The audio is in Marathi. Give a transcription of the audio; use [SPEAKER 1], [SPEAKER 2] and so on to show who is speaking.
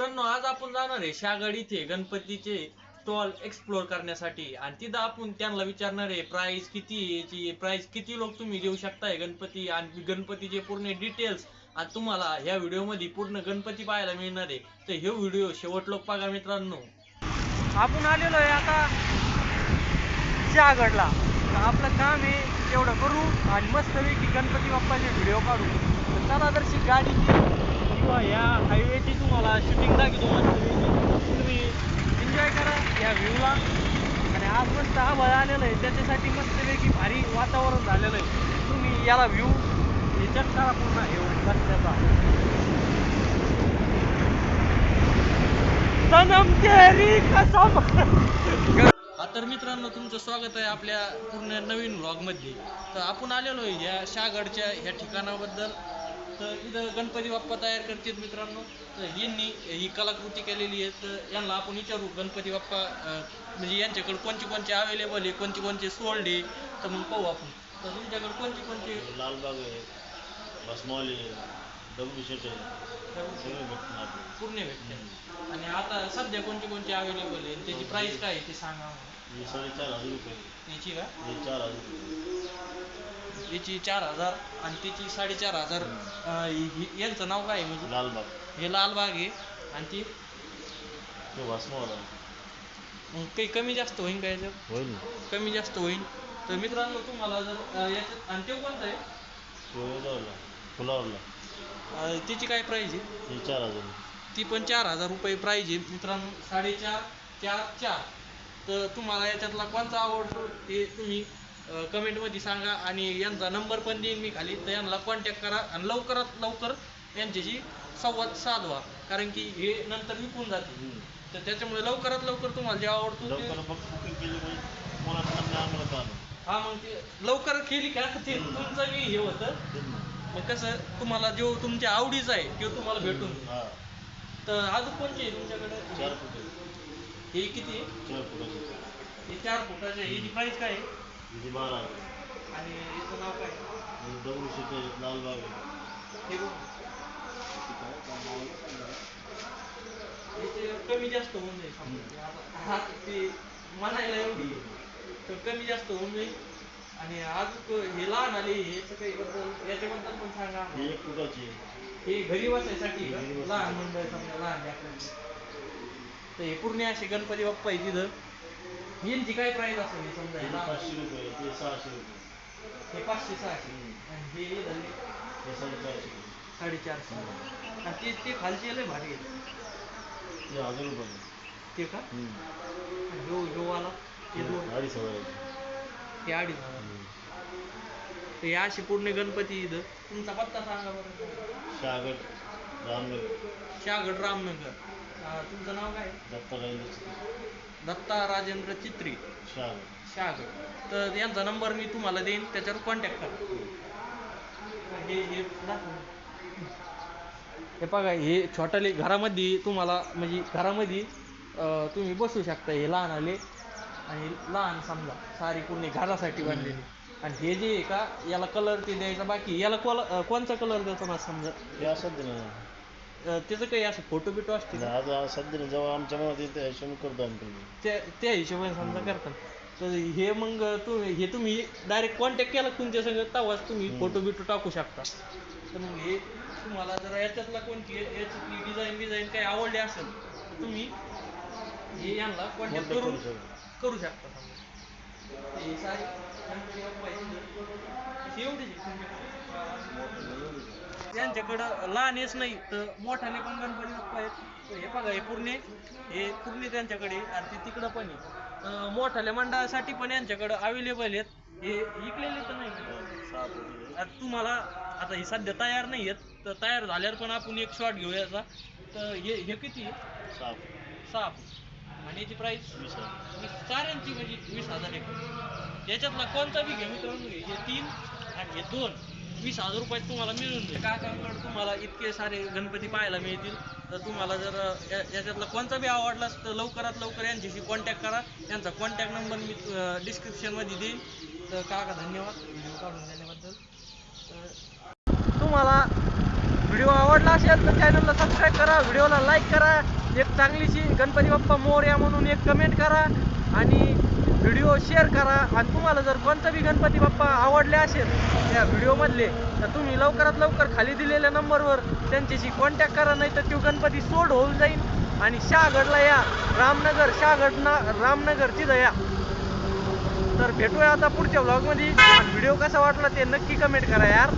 [SPEAKER 1] मित्रांनो आज आपण जाणार आहे शागड इथे गणपतीचे स्टॉल एक्सप्लोर करण्यासाठी. आणि तिथं आपण त्यांना विचारणार आहे प्राइस किती याची प्राइस किती लोक तुम्ही देऊ शकताय? गणपती आणि गणपतीचे पूर्ण डिटेल्स आणि तुम्हाला ह्या व्हिडिओमध्ये पूर्ण गणपती पाहायला मिळणार आहे. तर हे व्हिडिओ शेवट लोक बघा मित्रांनो.
[SPEAKER 2] आपण आलेलो आहे आता शहागडला आपलं काम आहे तेवढं करू आणि मस्तपैकी गणपती बाप्पाचे व्हिडिओ काढू. तर चला जरशी किंवा ह्या हायवेची तुम्हाला शूटिंग दाखवतो तुम्ही एन्जॉय करा या व्ह्यूला आणि आज मस्त आभाळ आलेलं आहे. त्याच्यासाठी मस्तपैकी भारी वातावरण झालेलं आहे. तुम्ही याला व्ह्यू चेक करा पूर्ण हे रस्त्याचा सनम तेरी कसम.
[SPEAKER 1] तर मित्रांनो तुमचं स्वागत आहे आपल्या पूर्ण नवीन व्लॉगमध्ये. तर आपण आलेलो आहे या शागडच्या ह्या ठिकाणाबद्दल. तर इथं गणपती बाप्पा तयार करतात मित्रांनो. तर यांनी ही कलाकृती केलेली आहे. तर यांना आपण विचारू गणपती बाप्पा म्हणजे यांच्याकडे कोणचे कोणचे अवेलेबल आहे कोणचे कोणचे सोल्ड आहे? तर मग पाहू आपण. तर तुमच्याकडे कोणचे कोणचे?
[SPEAKER 3] लालबाग आहे बसमॉल आहे दगडूशेठ आहे.
[SPEAKER 1] पूर्ण भेटते आणि आता सध्या कोणते कोणते अवेलेबल आहे? त्याची प्राइस काय आहे ते सांगा
[SPEAKER 3] साडेचार हजार रुपये.
[SPEAKER 1] याची का?
[SPEAKER 3] चार हजार रुपये.
[SPEAKER 1] याची चार हजार आणि त्याची साडेचार हजार अं, हि- यांचं नाव काय आहे म्हणजे?
[SPEAKER 3] लालबाग.
[SPEAKER 1] हे लालबाग आहे. आणि ती मग काही कमी जास्त होईल का याच्यात?
[SPEAKER 3] होईल ना.
[SPEAKER 1] कमी जास्त होईल तर मित्रांनो तुम्हाला जर अं, याच्यात आणि ते कोणतं आहे?
[SPEAKER 3] तो याच्यावरला फुलावरला.
[SPEAKER 1] अं, त्याची काय प्राईज आहे?
[SPEAKER 3] चार हजार.
[SPEAKER 1] ती पण चार हजार रुपये प्राईज आहे. मित्रांनो साडेचार चार चार. तर तुम्हाला याच्यातला कोणता आवडतो ते तुम्ही कमेंटमध्ये सांगा आणि यांचा नंबर पण देईन मी खाली. तर यांना कॉन्टॅक्ट करा आणि लवकरात लवकर यांच्याशी संवाद साधवा. कारण की हे नंतर विकून जाते. तर त्याच्यामुळे लवकरात लवकर तुम्हाला जे आवडतो ते हा मग ते लवकर केली का? ते तुमचं बी हे होतं. मग कसं तुम्हाला जो तुमच्या आवडीचा आहे तो तुम्हाला भेटून जाईल.
[SPEAKER 3] हा.
[SPEAKER 1] तर अजून कोणते आहे तुमच्याकडे. हे किती आहे?
[SPEAKER 3] चार फुटाचे.
[SPEAKER 1] हे चार फुटाचे आहे. याची प्राइस काय आहे?
[SPEAKER 3] हे बारा आहे
[SPEAKER 1] आणि याचं नाव काय
[SPEAKER 3] दगडूशेठ आहे लालबाग
[SPEAKER 1] हे बघ. कमी जास्त होऊन जाईल समजा. ते म्हणायला एवढी. तर कमी जास्त होऊन जाईल आणि अजून हे लहान आले याचं काही बद्दल याच्याबद्दल पण सांगा
[SPEAKER 3] हे. एक फुटाची
[SPEAKER 1] हे घरी बसायसाठी. लहान मंडळ समजा लहान. तर हे पूर्ण असे गणपती बाप्पा आहे तिथं यांची काय प्राइस असेल समजा हे.
[SPEAKER 3] पाचशे रुपये ते सहाशे रुपये
[SPEAKER 1] हे पाचशे सहाशे आणि हे झाले
[SPEAKER 3] हे साडेचारशे रुपये
[SPEAKER 1] साडेचारशे आणि ते ते खालचे लय भारी आहे
[SPEAKER 3] हे हजार रुपये.
[SPEAKER 1] ते का
[SPEAKER 3] हम्म.
[SPEAKER 1] आणि ह्यो ह्यो वाला हे दोन
[SPEAKER 3] अडीच हजार आहे.
[SPEAKER 1] हे अडीच हजार
[SPEAKER 3] हम्म.
[SPEAKER 1] तर हे असे पूर्ण गणपती इथं तुमचा पत्ता सांगा बरं
[SPEAKER 3] शहागड रामनगर
[SPEAKER 1] शहागड रामनगर तुमचं नाव काय?
[SPEAKER 3] दत्ता राजेंद्र
[SPEAKER 1] दत्ता राजेंद्र चित्री.
[SPEAKER 3] शहागड
[SPEAKER 1] तर यांचा नंबर मी तुम्हाला देईन त्याच्यावर कॉन्टॅक्ट करा. हे हे. हे बघा हे छोटाले घरामध्ये तुम्हाला म्हणजे घरामध्ये तुम्ही बसू शकता हे लहान आले. आणि लहान समजा सारी पूर्ण घरासाठी बांधलेली आणि हे जे आहे का याला कलर ते द्यायचा बाकी. याला कोला कोणचा कलर द्यायचा मला समजा?
[SPEAKER 3] हे असं दे ना
[SPEAKER 1] अं, त्याचं काही असं फोटो बिटो असते
[SPEAKER 3] आज सध्या जेव्हा आमच्या मनात येईल त्या हिशोबाने करतो आम्ही.
[SPEAKER 1] त्या त्या हिशोबाने समजा करतात तर हे मग तू हे तुम्ही डायरेक्ट कॉन्टॅक्ट केला तुमच्या संग तेव्हाच तुम्ही. फोटो बिटो टाकू शकता तर मग हे तुम्हाला जर याच्यातला कोणती याच्यातली डिझाईन डिझाईन काही आवडली असेल तर तुम्ही हे यांना कॉन्टॅक्ट
[SPEAKER 3] Contact
[SPEAKER 1] करून
[SPEAKER 3] करू शकतो.
[SPEAKER 1] करू शकता समजा हे सारी एवढीच आहे. त्यांच्याकडं लहान येच नाही तर मोठाले पण गणपती बाप्पा आहेत. हे बघा हे पूर्ण हे पूर्ण त्यांच्याकडे आणि ते तिकडं पण आहे. अं, मोठाल्या मंडळासाठी पण यांच्याकडं अवेलेबल आहेत. हे विकलेले तर नाही. आता तुम्हाला आता हे सध्या तयार नाही आहेत. तर तयार झाल्यावर पण आपण एक शॉट घेऊ याचा. तर हे हे किती आहे?
[SPEAKER 3] सहा
[SPEAKER 1] सहा आणि याची प्राईस
[SPEAKER 3] वीस हजार.
[SPEAKER 1] वीस चारांची म्हणजे वीस हजार एक. याच्यातला कोणता बी घ्या मित्रांनो हे तीन आणि हे दोन. वीस हजार रुपयात तुम्हाला मिळून जाईल काकांकडे तुम्हाला इतके सारे गणपती पाहायला मिळतील. तर तुम्हाला जर या- याच्यातला कोणता बी आवडला तर लवकरात लवकर यांच्याशी कॉन्टॅक्ट करा. यांचा कॉन्टॅक्ट नंबर मी डिस्क्रिप्शनमध्ये देईन. तर काका धन्यवाद. व्हिडिओ काढून देण्याबद्दल तर
[SPEAKER 2] तुम्हाला
[SPEAKER 1] व्हिडिओ आवडला असेल तर चॅनलला सबस्क्राईब करा. व्हिडिओला लाईक करा. एक चांगलीशी गणपती बाप्पा मोर्या म्हणून एक कमेंट करा. आणि व्हिडिओ शेअर करा आणि तुम्हाला जर कोणता बी गणपती बाप्पा आवडले असेल त्या व्हिडिओमधले तर तुम्ही लवकरात लवकर खाली दिलेल्या नंबरवर त्यांच्याशी कॉन्टॅक्ट करा नाही तर तो गणपती सोड होऊन जाईल आणि शहागडला या रामनगर शहागड ना रामनगर तिथं या. तर भेटूया आता पुढच्या ब्लॉगमध्ये व्हिडिओ कसा वाटला ते नक्की कमेंट करा यार.